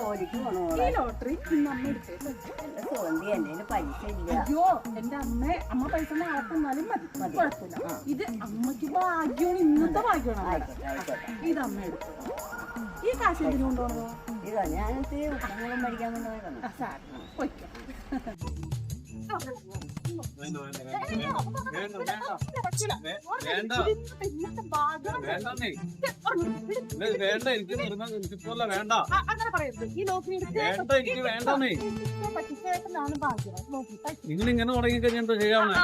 ജോലിക്ക് പോണോളെ ഈ ലോട്ടറി പൈസ ഇല്ല. അയ്യോ എന്റെ അമ്മ അമ്മ പൈസ നാളെ മതി. കുഴപ്പമില്ല. ഇത് അമ്മയ്ക്ക് ഭാഗ്യമാണ് ഇന്നത്തെ ഭാഗ്യമാണ്. ഇത് അമ്മ ഈ കാശ് എന്തിനു കൊണ്ടുപോകണോ ഇതോ ഞാനത് മേടിക്കാൻ കൊണ്ടുപോയതാണ്. പൊയ്ക്കോ. വേണ്ട എനിക്ക് എനിക്കിപ്പോല്ല വേണ്ട ആ, അങ്ങനെ പറയരുത് ഈ ലോക്കി വേണ്ട എനിക്ക് വേണ്ടെന്നേ പറ്റിച്ചേട്ടനാണ് ഭാഗ്യം നോക്കി നിങ്ങൾ ഇങ്ങനെ തുടങ്ങി കഴിഞ്ഞാൽ എന്താ ചെയ്യാവുന്നേ